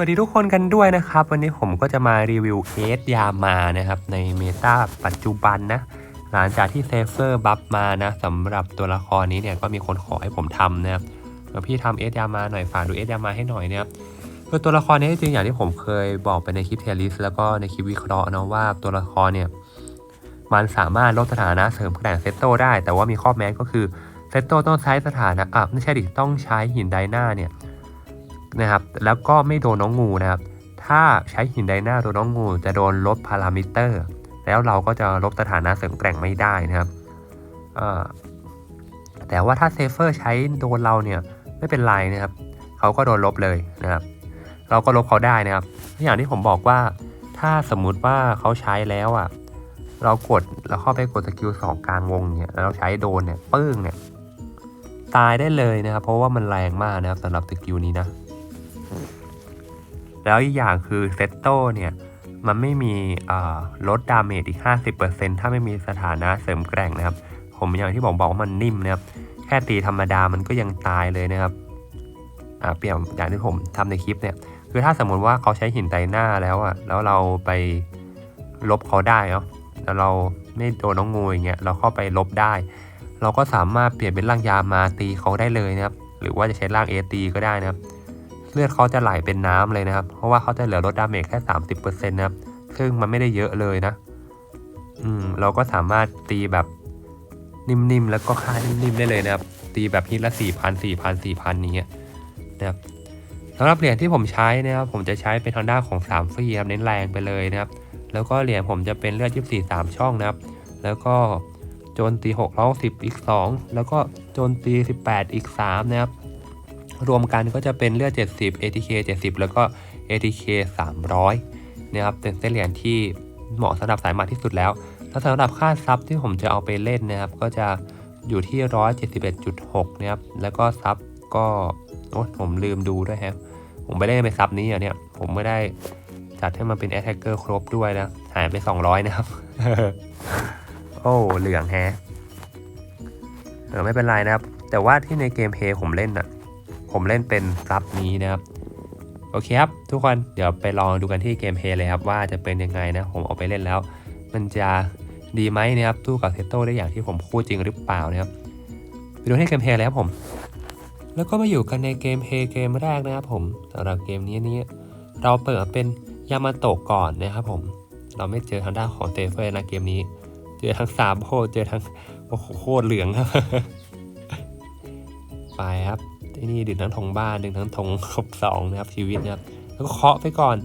วัสดีทุกคนกันด้วยนะครับ วันนี้ผมก็จะมารีวิวเคสยามานะครับในเมตาปัจจุบันนะหลังจากที่เซฟเฟอร์บัฟมานะสำหรับตัวละครนี้เนี่ยก็มีคนขอให้ผมทำนะครับเดี๋ยวพี่ทำเอสยามาหน่อยฝากดูเอสยามาให้หน่อยนะครับคือตัวละครนี้จริงๆอย่างที่ผมเคยบอกไปในคลิปเทลิสแล้วก็ในคลิปวิเคราะห์นะว่าตัวละครเนี่ยมันสามารถลดสถานะเสริมแกร่งเซตโตได้ แต่ว่ามีข้อแม้ก็คือเซตโตต้องใช้สถานะอะไม่ใช่ดิต้องใช้หินไดนาเนี่ย นะครับ แล้วก็ไม่โดนน้องงูนะครับ ถ้าใช้หินไดนาโดนน้องงู จะโดนลบพารามิเตอร์ แล้วเราก็จะลบสถานะเสริมแกร่งไม่ได้นะครับแต่ว่าถ้าเซฟเฟอร์ใช้โดนเราเนี่ยไม่เป็นไรนะครับ เขาก็โดนลบเลยนะครับ เราก็ลบเขาได้นะครับ อย่างที่ผมบอกว่าถ้าสมมุติว่าเขาใช้แล้วอะ เรากดแล้วเข้าไปกดสกิลสองกลางวงเนี่ยแล้วเราใช้โดนเนี่ยปึ้งเนี่ยตายได้เลยนะครับ เพราะว่ามันแรงมากนะครับสำหรับสกิลนี้นะ แล้วอีกอย่างคือเซตโตเนี่ย มันไม่มีลดดาเมจอีก 50%ถ้าไม่มีสถานะเสริมแกร่งนะครับ ผมอย่างที่ผมบอกว่ามันนิ่มนะครับ แค่ตีธรรมดามันก็ยังตายเลยนะครับเปรียบอย่างที่ผมทำในคลิปเนี่ย คือถ้าสมมติว่าเขาใช้หินไตหน้าแล้วอะแล้วเราไปลบเขาได้เนาะแล้วเราไม่โดนน้องงูอย่างเงี้ย เราเข้าไปลบได้ เราก็สามารถเปลี่ยนเป็นร่างยามาตีเขาได้เลยนะครับ หรือว่าจะใช้ร่างเอตีก็ได้นะครับ เลือดเขาจะไหลเป็นน้ำเลยนะครับ เพราะว่าเขาจะเหลือลดดาเมจแค่30%นะครับ ซึ่งมันไม่ได้เยอะเลยนะ อืม เราก็สามารถตีแบบนิ่มๆ แล้วก็ค่านิ่มๆ ได้เลยนะครับ ตีแบบฮิตละ4,000 4,000 4,000นี้นะครับสำหรับเหรียญที่ผมใช้นะครับ ผมจะใช้เป็นทางด้าของ3ฟรีครับเน้นแรงไปเลยนะครับ แล้วก็เหรียญผมจะเป็นเลือด24 3ช่องนะครับ แล้วก็โจนตี6 1 0อีก2แล้วก็โจนตี18อีก3นะครับ รวมกันก็จะเป็นเลือด 70 ATK 70 แล้วก็ ATK 300นะครับเป็นเส้นเหรียญที่เหมาะสำหรับสายหมัดที่สุดแล้วแล้วสำหรับค่าซับที่ผมจะเอาไปเล่นนะครับ ก็จะอยู่ที่ 171.6นะครับแล้วก็ซับก็โอ้ผมลืมดูด้วยครับผมไม่ได้ไปซับนี้อะเนี่ยผมไม่ได้จัดให้มันเป็น a t t a c k e r ครบด้วยนะ หายไป 200 นะครับ โอ้เหลืองแฮะเออไม่เป็นไรนะครับ แต่ว่าที่ในเกมเพย์ผมเล่นอะ ผมเล่นเป็นซับนี้นะครับ โอเคครับ ทุกคนเดี๋ยวไปลองดูกันที่เกมเพลย์เลยครับ ว่าจะเป็นยังไงนะ ผมเอาไปเล่นแล้ว มันจะดีไหมนะครับสู้กับเซตโต้ได้อย่างที่ผมพูดจริงหรือเปล่านะครับไปดูที่เกมเพลย์เลยครับผม แล้วก็มาอยู่กันในเกมเพลย์เกมแรกนะครับผมสำหรับเกมนี้นี้เราเปิดเป็นยามาโตะก่อนนะครับผม เราไม่เจอทางด้านของเตเฟอร์นะเกมนี้ เจอทั้งสามโคเจอทั้งโอ้โหโคตรเหลืองครับ ไปครับ นี่ดึงทั้งธงบ้านดึงทั้งธงครบสองนะครับชีวิตนะครับ แล้วก็เคาะไปก่อน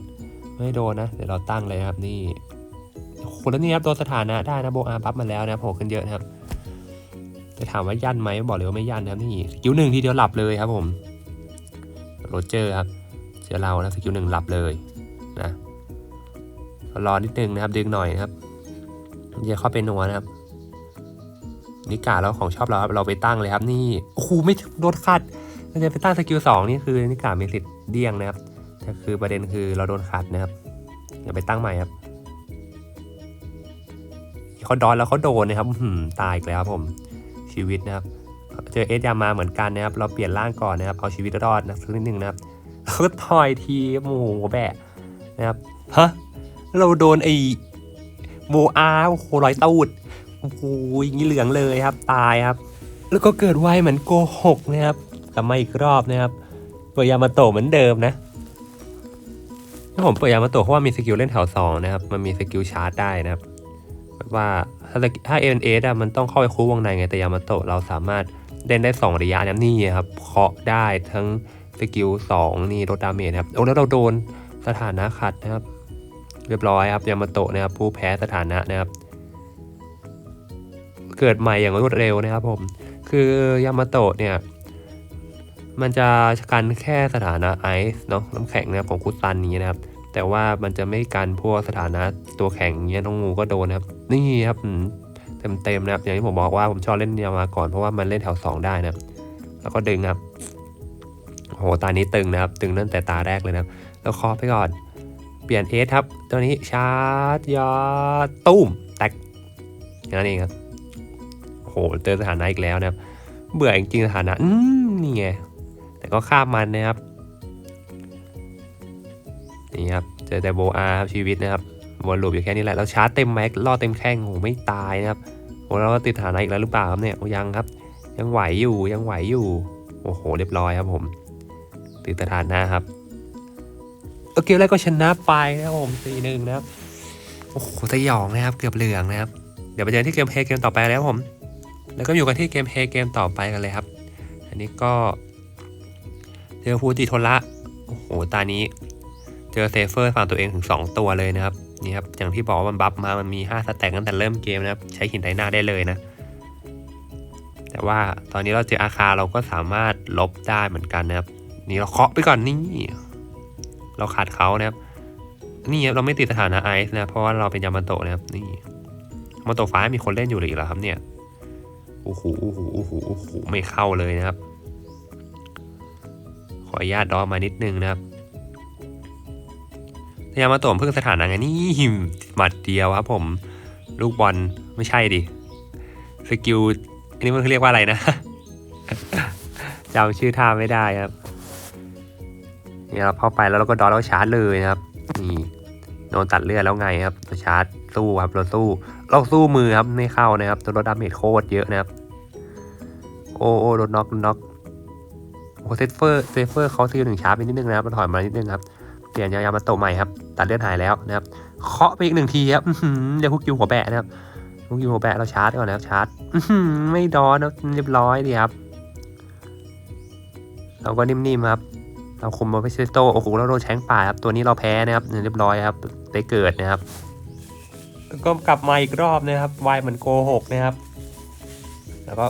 ไม่โดนนะ เดี๋ยวเราตั้งเลยครับนี่โอ้โหแล้วนี่ครับโดนสถานะได้นะโบอาบัฟมาแล้วนะโผล่ขึ้นเยอะนะครับจะถามว่ายันไหมบอกเลยว่าไม่ยันนะครับนี่สกิลหนึ่งทีเดียวหลับเลยครับผมโรเจอร์ครับเจอเรานะสกิลหนึ่งหลับเลยนะรอนิดนึงนะครับ ดึงหน่อยนะครับอย่าเข้าไปนัวนะครับนิกาแล้วของชอบเราครับเราไปตั้งเลยครับ นี่โอ้โหไม่โดนคัด เราจะไปตั้งสกิลสองนี่คือนิกามีสิทธิ์เดี้ยงนะครับแต่คือประเด็นคือเราโดนคัดนะครับอย่าไปตั้งใหม่ครับเขาดอนแล้วเขาโดนนะครับตายอีกแล้วครับผมชีวิตนะครับเจอเอสยามาเหมือนกันนะครับ เราเปลี่ยนร่างก่อนนะครับ เอาชีวิตรอดนะสักนิดนึงนะครับแล้วก็ต่อยทีโอ้โหแบะนะครับฮะเราโดนไอ้โบอาโอ้โหรอยตูดโอ้โหอย่างนี้เหลืองเลยครับ ตายครับ แล้วก็เกิดไวเหมือนโกหกนะครับ กลับมาอีกรอบนะครับ เปิดยามาโตะเหมือนเดิมนะถ้าผมเปิดยามาโตะเพราะว่ามีสกิลเล่นแถวสองนะครับ มันมีสกิลชาร์จได้นะครับ ว่าถ้าถ้าเอ็นเอสอะมันต้องเข้าไปคู่วงในไงแต่ยามาโตะเราสามารถเล่นได้ 2 ระยะนะนี่ครับเคาะได้ทั้งสกิล2นี่ลดดาเมจนะครับโอ้แล้วเราโดนสถานะขัดนะครับ เรียบร้อยครับยามาโตะนะครับผู้แพ้สถานะนะครับ เกิดใหม่อย่างรวดเร็วนะครับผมคือยามาโตะเนี่ย มันจะกันแค่สถานะไอซ์เนาะน้ำแข็งนะครับของคุซันนี้นะครับ แต่ว่ามันจะไม่กันพวกสถานะตัวแข็งเงี้ยน้องงูก็โดนนะครับ นี่ครับเต็มเต็มๆนะครับอย่างที่ผมบอกว่าผมชอบเล่นยามาก่อนเพราะว่ามันเล่นแถวสองได้นะครับ แล้วก็ดึงครับโหตานี้ตึงนะครับ ตึงตั้งแต่ตาแรกเลยนะครับ แล้วคอไปก่อน เปลี่ยนเอสครับ ตัวนี้ชาร์จยอดตุ้มแตกอย่างนั้นเองครับโหเจอสถานะอีกแล้วนะครับ เบื่อจริงสถานะ อืมนี่ไง แต่ก็ข้ามมันนะครับ นี่ครับ เจอแต่โบอาครับชีวิตนะครับวนลูปอยู่แค่นี้แหละแล้วชาร์จเต็มแม็กล่อเต็มแข้งโอ้โหไม่ตายนะครับโอ้แล้วเราติดฐานะอีกแล้วหรือเปล่าครับเนี่ยโอ้ยังครับ ยังไหวอยู่ยังไหวอยู่โอ้โหเรียบร้อยครับผม ติดสถานะครับเออเกมแรกก็ชนะไปนะครับผมสี่หนึ่งนะครับโอ้โหสยองนะครับเกือบเหลืองนะครับเดี๋ยวไปเจอกันที่เกมเพลย์เกมต่อไปแล้วผม แล้วก็อยู่กันที่เกมเพลย์เกมต่อไปกันเลยครับ อันนี้ก็ เจอฟูจิโทระโอ้โห ตานี้ เจอเซฟเฟอร์ฝั่งตัวเองถึง 2 ตัวเลยนะครับ นี่ครับ อย่างที่บอกว่ามันบัฟมา มันมี 5 สแต็กตั้งแต่เริ่มเกมนะครับ ใช้หินไดหน้าได้เลยนะ แต่ว่าตอนนี้เราเจออาคาเราก็สามารถลบได้เหมือนกันนะครับ นี่เราเคาะไปก่อนนี่ เราขาดเขานะครับ นี่ครับเราไม่ติดสถานะไอซ์นะ เพราะว่าเราเป็นยามาโตะนะครับ นี่ยามาโตฟ้ามีคนเล่นอยู่หรือเหรอครับเนี่ย โอ้โห โอ้โห โอ้โห โอ้โห ไม่เข้าเลยนะครับ อนุญาตดอมานิดนึงนะครับยามาโตะเพิ่งสถานะไงนี่หมัดเดียวครับผมลูกบอลไม่ใช่ดิสกิลอันนี้มันเรียกว่าอะไรนะจำชื่อท่าไม่ได้ครับนี่เราเข้าไปแล้วเราก็ดอแล้วชาร์จเลยนะครับนี่โดนตัดเลือดแล้วไงครับเราชาร์จสู้ครับเราสู้เราสู้มือครับไม่เข้านะครับตัวลดดาเมจโคตรเยอะนะครับ โอ้โอ้โดนน็อกน็อก โอ้เซฟเฟอร์เซฟเฟอร์เขาซีหนึ่งชาร์จไปนิดนึงนะครับมันถอยมานิดนึงครับเปลี่ยนยายามาโตใหม่ครับตัดเลือดหายแล้วนะครับเคาะไปอีกหนึ่งทีครับเดี๋ยวคุกคิวหัวแบะนะครับคุกคิวหัวแบะเราชาร์จก่อนนะครับชาร์จไม่ดอนนะเรียบร้อยดีครับ เราก็นิ่มๆครับ เราคุมมาพิเซโตโอ้โหเราโดนแช้งป่าครับตัวนี้เราแพ้นะครับเรียบร้อยครับได้เกิดนะครับก็กลับมาอีกรอบนะครับวายเหมือนโกหกนะครับ แล้วก็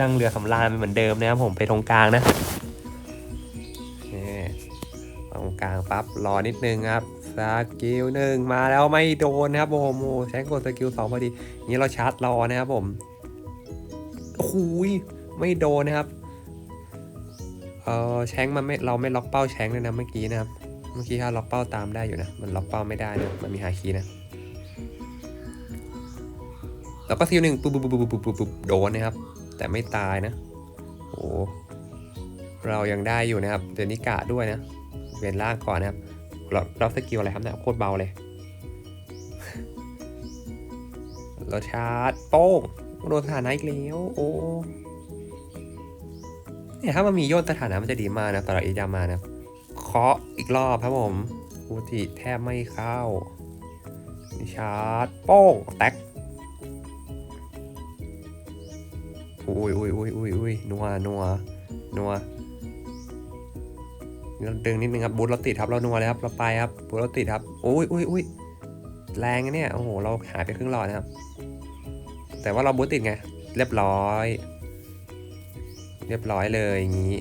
ลั่งเรือสำราญเหมือนเดิมนะครับผมไปตรงกลางนะ ปั๊บรอนิดนึงครับสกิลหนึ่งมาแล้วไม่โดนนะครับโอ้โหแช้งกดสกิลสองพอดีอนี้เราชาร์จรอนะครับผมโอ้ยไม่โดนนะครับเออแชงมันไม่เราไม่ล็อกเป้าแชงเลยนะเมื่อกี้นะครับเมื่อกี้ถ้าล็อกเป้าตามได้อยู่นะ มันล็อกเป้าไม่ได้นะมันมีฮาคีนะแล้วก็ซิลหนึ่งปุ๊บปุ๊บปุ๊บปุ๊บปุ๊บปุ๊บโดนนะครับ แต่ไม่ตายนะโอ้เรายังได้อยู่นะครับเดนิกะด้วยนะ เวียนล่างก่อนนะครับเราเราสกิลอะไรครับเนี่ยโคตรเบาเลยเราชาร์จโป้งโดนสถานะอีกแล้วโอ้เนี่ยถ้ามันมีโยนสถานะมันจะดีมากนะตลอดอียามานะเคาะอีกรอบครับผมฟูจิแทบไม่เข้าชาร์จโป้งแตกอุ้ยอุ้ยอุ้ยอุ้ยอุ้ยนัวนัวนัว ดึงนิดนึงครับบูทเราติดครับเรานัวเลยครับเราไปครับบูทเราติดครับอุ้ยอุ้ยอุ้ยแรงเนี่ยโอ้โหเราหายไปครึ่งหลอดนะครับ แต่ว่าเราบูทติดไงเรียบร้อย เรียบร้อยเลยอย่างนี้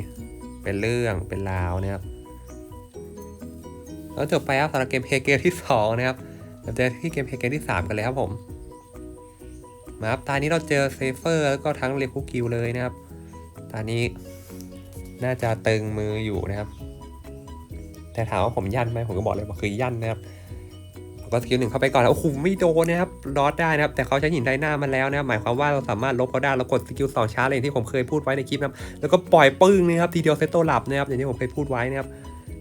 เป็นเรื่องเป็นราวนะครับแล้วจบไปครับสำหรับเกมเพย์เกมที่ 2 นะครับเราเจอที่เกมเพย์เกมที่ 3 กันเลยครับผมมาครับตอนนี้เราเจอเซฟเฟอร์แล้วก็ทั้งเรคูกิวเลยนะครับ ตอนนี้น่าจะตึงมืออยู่นะครับ แต่ถามว่าผมยันไหมผมก็บอกเลยว่าคือยันนะครับผมก็สกิลหนึ่งเข้าไปก่อนแล้วโอ้โหไม่โดนนะครับรอดได้นะครับ แต่เขาใช้หินไดหน้ามาแล้วนะหมายความว่าเราสามารถลบเขาได้เรากดสกิลสองชาร์จเลยางที่ผมเคยพูดไว้ในคลิปนะครับแล้วก็ปล่อยปึ้งนะครับทีเดียวเซตโตหลับนะครับอย่างที่ผมเคยพูดไว้นะครับ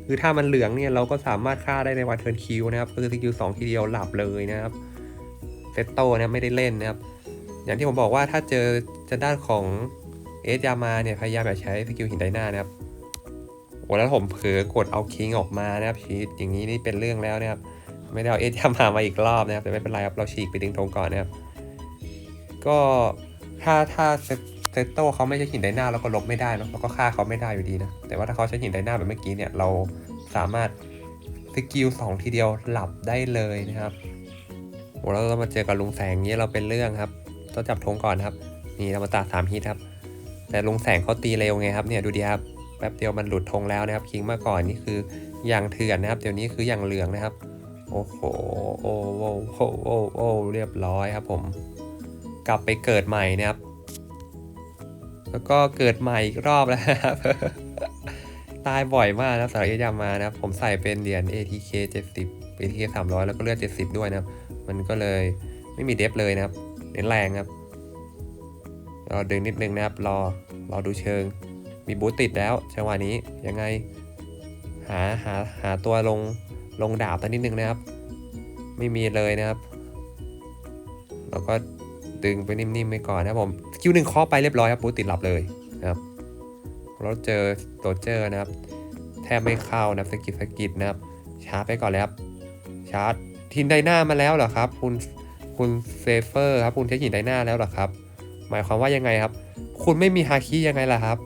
คือถ้ามันเหลืองเนี่ยเราก็สามารถฆ่าได้ในวันเทิร์นคิวนะครับก็คือสกิลสองทีเดียวหลับเลยนะครับเซตโตนะไม่ได้เล่นนะครับอย่างที่ผมบอกว่าถ้าเจอจะด้านของเอสยามาเนี่ยพยายามอย่าใช้สกิลหินไดหน้านะครับ โอ้แล้วผมเผลอกดเอาคิงออกมานะครับชีตอย่างนี้นี่เป็นเรื่องแล้วนะครับ ไม่ได้เอาเอสยามามาอีกรอบนะครับ แต่ไม่เป็นไรครับ เราฉีกไปดึงธงก่อนนะครับ ก็ถ้าถ้าเซเตโต้เขาไม่ใช่หินไดหน้าเราก็ลบไม่ได้นะเราก็ฆ่าเขาไม่ได้อยู่ดีนะ แต่ว่าถ้าเขาใช้หินไดหน้าแบบเมื่อกี้เนี่ย เราสามารถสกิลสองทีเดียวหลับได้เลยนะครับโอ้แล้วเรามาเจอกับลุงแสงนี้เราเป็นเรื่องครับต้องจับธงก่อนครับ นี่เรามาตัดสามฮิตครับ แต่ลุงแสงเขาตีเร็วไงครับเนี่ยดูดีครับ แป๊บเดียวมันหลุดธงแล้วนะครับ คิงเมื่อก่อนนี่คืออย่างเถื่อนนะครับ เดี๋ยวนี้คืออย่างเหลืองนะครับ โอ้โห โอ้โหโอ้โหโอ้เรียบร้อยครับผม กลับไปเกิดใหม่นะครับ แล้วก็เกิดใหม่อีกรอบแล้วครับ ตายบ่อยมากนะสำหรับเอยามานะครับ ผมใส่เป็นเหรียญ ATK 70 ATK 300 แล้วก็เลือด 70 ด้วยนะครับ มันก็เลยไม่มีเดฟเลยนะครับ เน้นแรงครับรอดึงนิดนึงนะครับ รอ รอดูเชิง มีบูตติดแล้วจังหวะนี้ยังไงหาหาหาตัวลงลงดาบตัวนิดนึงนะครับ ไม่มีเลยนะครับแล้วก็ดึงไปนิ่มๆไปก่อนนะผมสกิลหนึ่งเคาะไปเรียบร้อยครับปูติดหลับเลยนะครับเราเจอโรเจอร์นะครับ แทบไม่เข้านะสกิดสกิดนะครับชาร์จไปก่อนเลยครับชาร์จทินไดหน้ามาแล้วเหรอครับ คุณคุณเซเฟอร์ครับคุณใช้หินไดหน้าแล้วเหรอครับ หมายความว่ายังไงครับ คุณไม่มีฮาคิยังไงล่ะครับ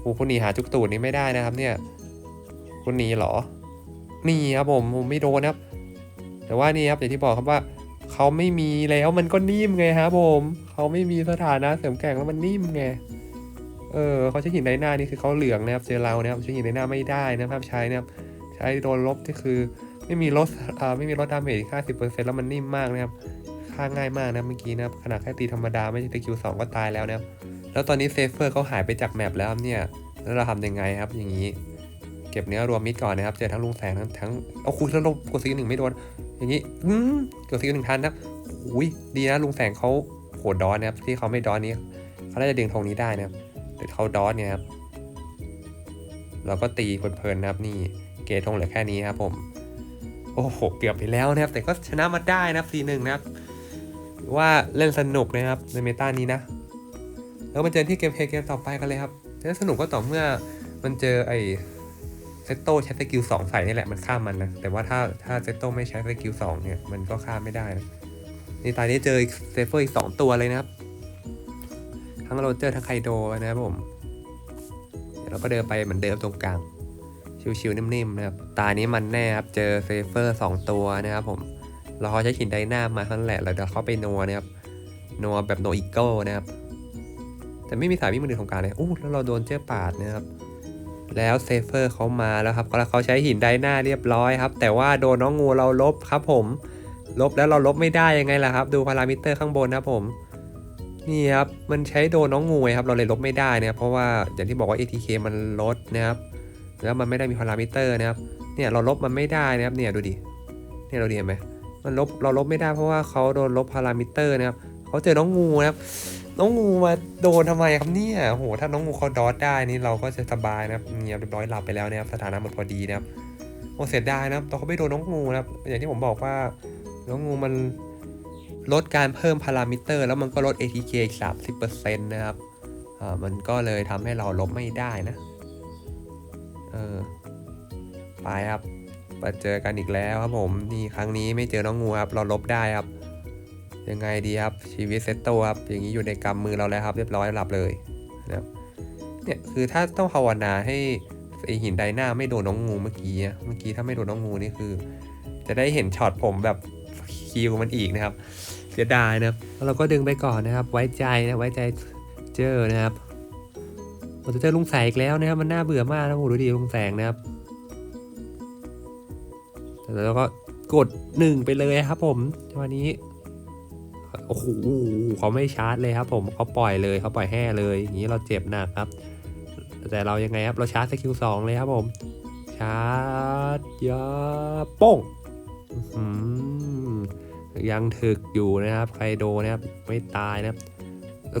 โอ้คุณหนีหาจุกตูดนี้ไม่ได้นะครับ เนี่ย คุณหนีเหรอหนีครับผมผมไม่โดนครับ แต่ว่านี่ครับอย่างที่บอกครับว่าเขาไม่มีแล้วมันก็นิ่มไงครับผมเขาไม่มีสถานะเสริมแกร่งแล้วมันนิ่มไงเออเขาใช้หินไดหน้านี่คือเขาเหลืองนะครับเจอเรานะครับใช้หินไดหน้าไม่ได้นะครับใช้นะครับใช้โดนลบที่คือไม่มีลดอ่าไม่มีลดดาเมจค่าสิบเปอร์เซ็นต์แล้วมันนิ่มมากนะครับค่าง่ายมากนะเมื่อกี้นะครับขนาดแค่ตีธรรมดาไม่ใช่ตีคิวสองก็ตายแล้วนะครับ แล้วตอนนี้เซฟเฟอร์เขาหายไปจากแมปแล้วเนี่ยแล้วเราทำยังไงครับอย่างนี้ เก็บเนื้อรวมมิดก่อนนะครับ เจอทั้งลุงแสงทั้งทั้งเอาคุยแล้วลงกดซีหนึ่งไม่โดนอย่างนี้อืมกดซีหนึ่งทันนะอุ้ยดีนะลุงแสงเขาโหดดอนนะครับที่เขาไม่ดอนนี้เขาน่าจะดึงธงนี้ได้นะครับแต่เขาดอนเนี่ยครับเราก็ตีเพลินๆนะครับนี่เกทงเหลือแค่นี้ครับผมโอ้โหเกือบไปแล้วนะครับ แต่ก็ชนะมาได้นะครับซีหนึ่งนะครับว่าเล่นสนุกนะครับในเมตานี้นะ แล้วมาเจอที่เกมเพลย์เกมต่อไปกันเลยครับจะสนุกก็ต่อเมื่อมันเจอไอเซตโตใช้สกิลสองใส่นี่แหละมันฆ่ามันนะแต่ว่าถ้าถ้าเซตโตไม่ใช้สกิลสองเนี่ยมันก็ฆ่าไม่ได้นะนี่ตอนนี้เจอเซฟเฟอร์อีกสองตัวเลยนะครับ ทั้งโรเจอร์ทั้งไคโดนะครับผมเดี๋ยวเราก็เดินไปเหมือนเดิมตรงกลาง ชิวๆนิ่มๆนะครับตานี้มันแน่ครับเจอเซฟเฟอร์สองตัวนะครับผมเราเขาใช้หินไดนามาเท่านั้นแหละเราเดี๋ยวเข้าไปนัวนะครับนัวแบบโนอีเกิลนะครับ แต่ไม่มีสายวิ่งมือของกลารเลยอู้แล้วเราโดนเจ้าปาดนะครับแล้วเซฟเฟอร์เขามาแล้วครับแล้วเขาใช้หินไดหน้าเรียบร้อยครับ แต่ว่าโดนน้องงูเราลบครับผม ลบแล้วเราลบไม่ได้ยังไงล่ะครับ ดูพารามิเตอร์ข้างบนนะครับผมนี่ครับมันใช้โดนน้องงูครับเราเลยลบไม่ได้นะครับเพราะว่าอย่างที่บอกว่า ATK มันลดนะครับแล้วมันไม่ได้มีพารามิเตอร์นะครับเนี่ยเราลบมันไม่ได้นะครับเนี่ยดูดิเนี่ยเราดีเห็นไหมมันลบเราลบไม่ได้เพราะว่าเขาโดนลบพารามิเตอร์นะครับเขาเจอน้องงูนะครับ น้องงูมาโดนทำไมครับเนี่ยโห ถ้าน้องงูเขาดอทได้นี่เราก็จะสบายนะครับเงียบเรียบร้อยหลับไปแล้วนะครับสถานะหมดพอดีนะครับโอ้เสียดายนะครับตอนเขาไม่โดนน้องงูนะครับ อย่างที่ผมบอกว่า น้องงูมันลดการเพิ่มพารามิเตอร์ แล้วมันก็ลด ATK อีก30%นะครับอ่ามันก็เลยทำให้เราลบไม่ได้นะ เออไปครับมาเจอกันอีกแล้วครับผม นี่ครั้งนี้ไม่เจอน้องงูครับ เราลบได้ครับ ยังไงดีครับ ชีวิตเซตโตครับ อย่างนี้อยู่ในกำมือเราแล้วครับ เรียบร้อยหลับเลยนะครับเนี่ยคือถ้าต้องภาวนาให้ไอหินไดหน้าไม่โดนน้องงูเมื่อกี้เมื่อกี้ถ้าไม่โดนน้องงูนี่คือ จะได้เห็นช็อตผมแบบคิวมันอีกนะครับ เสียดายนะครับเราก็ดึงไปก่อนนะครับ ไว้ใจนะไว้ใจเจอนะครับเราจะเจอลุงแสงอีกแล้วนะครับมันน่าเบื่อมากนะโอ้โหดูดีลุงแสงนะครับแล้วก็กดหนึ่งไปเลยครับผมวันนี้ โอ้โหเขาไม่ชาร์จเลยครับผมเขาปล่อยเลยเขาปล่อยแห่เลยอย่างนี้เราเจ็บหนักครับ แต่เรายังไงครับเราชาร์จสกิลสองเลยครับผม ชาร์จยาโป้งยังถึกอยู่นะครับ ใครโดนนะครับไม่ตายนะครับ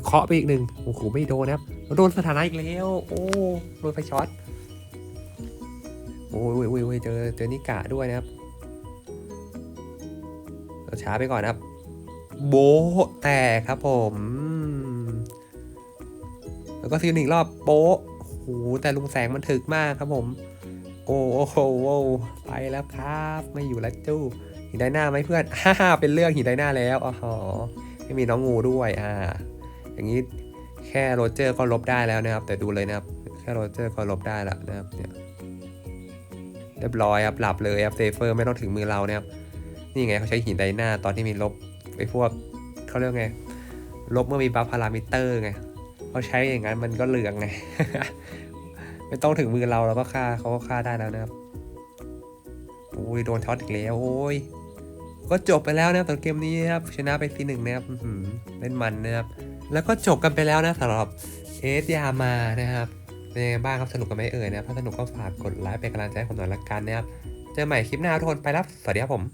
เคาะไปอีกหนึ่งโอ้โหไม่โดนนะครับโดนสถานะอีกแล้ว โอ้โดนไฟช็อตโอ้ยโอ้ยโอ้ยโอ้ยเจอเจอนิกะด้วยนะครับเราช้าไปก่อนนะครับ โบแตกครับผม แล้วก็ซิลหนึ่งรอบโป๊ะโหแต่ลุงแสงมันถึกมากครับผม โอ้โหไปแล้วครับ ไม่อยู่แล้วจู้หินไดหน้าไหมเพื่อนฮ่าฮ่าเป็นเรื่องหินไดหน้าแล้วอ๋อไม่มีน้องงูด้วยอ่า อย่างนี้แค่โรเจอร์ก็ลบได้แล้วนะครับ แต่ดูเลยนะครับ แค่โรเจอร์ก็ลบได้แล้วนะครับเนี่ยเรียบร้อยครับหลับเลยครับเซเฟอร์ไม่ต้องถึงมือเรานะครับนี่ไงเขาใช้หินไดหน้าตอนที่มีลบ ไอ้พวกเขาเรียกไง ลบเมื่อมีบัฟพารามิเตอร์ไงเขาใช้อย่างนั้นมันก็เหลืองไง ไม่ต้องถึงมือเราเราก็ฆ่าเขาก็ฆ่าได้แล้วนะครับโอ้ยโดนช็อตอีกแล้วโอ้ยก็จบไปแล้วนะครับสำหรับเกมนี้นะครับชนะไปทีหนึ่งนะครับอื้อหือเล่นมันนะครับแล้วก็จบกันไปแล้วนะสำหรับเอสยามานะครับเป็นยังไงบ้างครับสนุกกันไหมเอ่ยนะครับถ้าสนุกก็ฝากกดไลค์เป็นกำลังใจให้ผมหน่อยละกันนะครับเจอใหม่คลิปหน้าทุกคนไปแล้วสวัสดีครับผม